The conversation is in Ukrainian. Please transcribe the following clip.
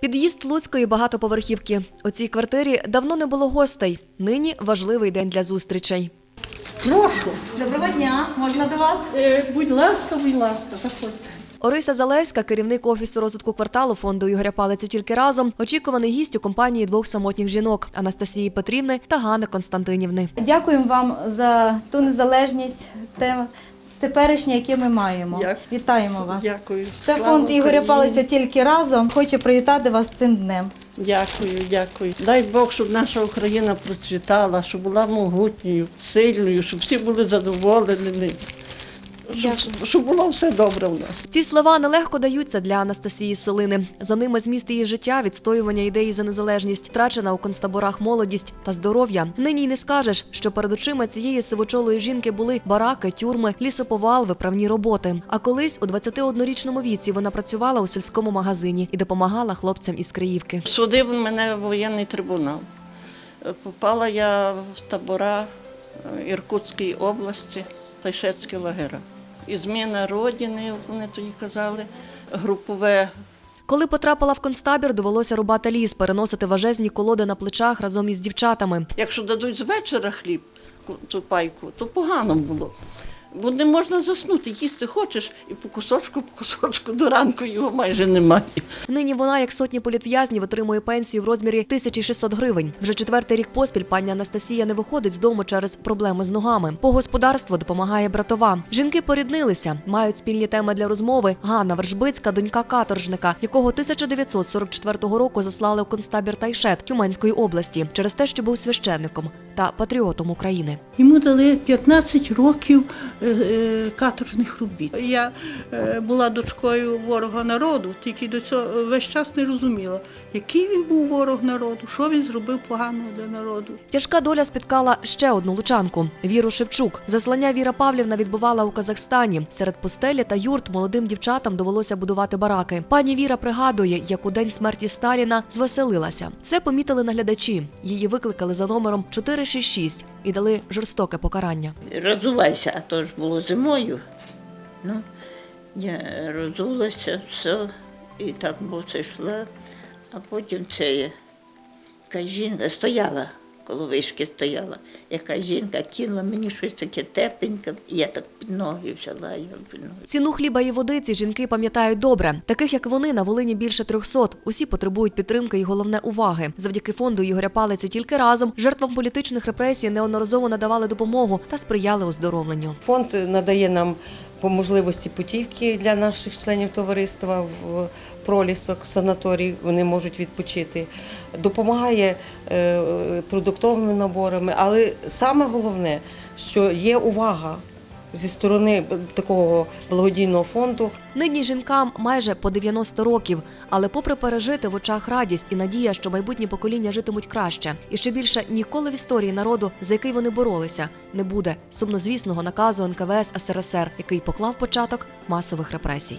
Під'їзд Луцької багатоповерхівки. У цій квартирі давно не було гостей. Нині важливий день для зустрічей. Прошу. Доброго дня, можна до вас? Е, будь ласка, будь ласка, заходьте. Орися Залеська, керівник офісу розвитку кварталу фонду Ігоря Палиця тільки разом. Очікуваний гість у компанії двох самотніх жінок Анастасії Петрівни та Гани Константинівни. Дякуємо вам за ту незалежність, те теперішнє, яке ми маємо. Дякую. Вітаємо вас. Дякую. Це Слава фонд Ігоря. Палиця тільки разом. Хочу привітати вас цим днем. Дякую, дякую. Дай Бог, щоб наша Україна процвітала, щоб була могутньою, сильною, щоб всі були задоволені. Щоб, щоб було все добре в нас. Ці слова нелегко даються для Анастасії Селини. За ними зміст її життя, відстоювання ідеї за незалежність, втрачена у концтаборах молодість та здоров'я. Нині й не скажеш, що перед очима цієї сивочолої жінки були бараки, тюрми, лісоповал, виправні роботи. А колись у 21-річному віці вона працювала у сільському магазині і допомагала хлопцям із Криївки. Судив мене воєнний трибунал. Попала я в табора Іркутської області, Тайшетські лагера. І зміна родини, вони тоді казали, групове Коли потрапила в концтабір, довелося рубати ліс, переносити важезні колоди на плечах разом із дівчатами. Якщо дадуть з вечора хліб, ту пайку, то погано було. Бо не можна заснути, їсти хочеш, і по кусочку, по кусочку до ранку його майже немає. Нині вона, як сотні політв'язнів, отримує пенсію в розмірі 1600 гривень. Вже четвертий рік поспіль пані Анастасія не виходить з дому через проблеми з ногами. По господарству допомагає братова. Жінки поріднилися, мають спільні теми для розмови. Ганна Вершбицька, донька каторжника, якого 1944 року заслали у концтабір Тайшет Тюменської області через те, що був священником та патріотом України. Йому дали 15 років е, е, каторжних робіт. Я е, була дочкою ворога народу, тільки до цього весь час не розуміла, який він був ворог народу, що він зробив поганого для народу. Тяжка доля спіткала ще одну лучанку Віру Шевчук. Заслання Віра Павлівна відбувала у Казахстані. Серед пустелі та юрт молодим дівчатам довелося будувати бараки. Пані Віра пригадує, як у день смерті Сталіна звеселилася. Це помітили наглядачі. Її викликали за номером 466 і дали жорстоке покарання. розувайся, а то ж було зимою. Ну, я розулася, все, і так боса йшла, а потім це. Жінка стояла, коло вишки стояла. Яка жінка кинула мені щось таке тепленьке, і я так під ноги взяла його під ноги. Ціну хліба і води ці жінки пам'ятають добре. Таких як вони на Волині більше 300. Усі потребують підтримки і головне уваги. Завдяки фонду Ігоря Палиці тільки разом жертвам політичних репресій неодноразово надавали допомогу та сприяли оздоровленню. Фонд надає нам по можливості путівки для наших членів товариства в пролісок, в санаторій. Вони можуть відпочити. Допомагає е, продуктовими наборами, але саме головне, що є увага зі сторони такого благодійного фонду. Нині жінкам майже по 90 років, але попри пережити в очах радість і надія, що майбутні покоління житимуть краще, і ще більше ніколи в історії народу, за який вони боролися, не буде сумнозвісного наказу НКВС СРСР, який поклав початок масових репресій.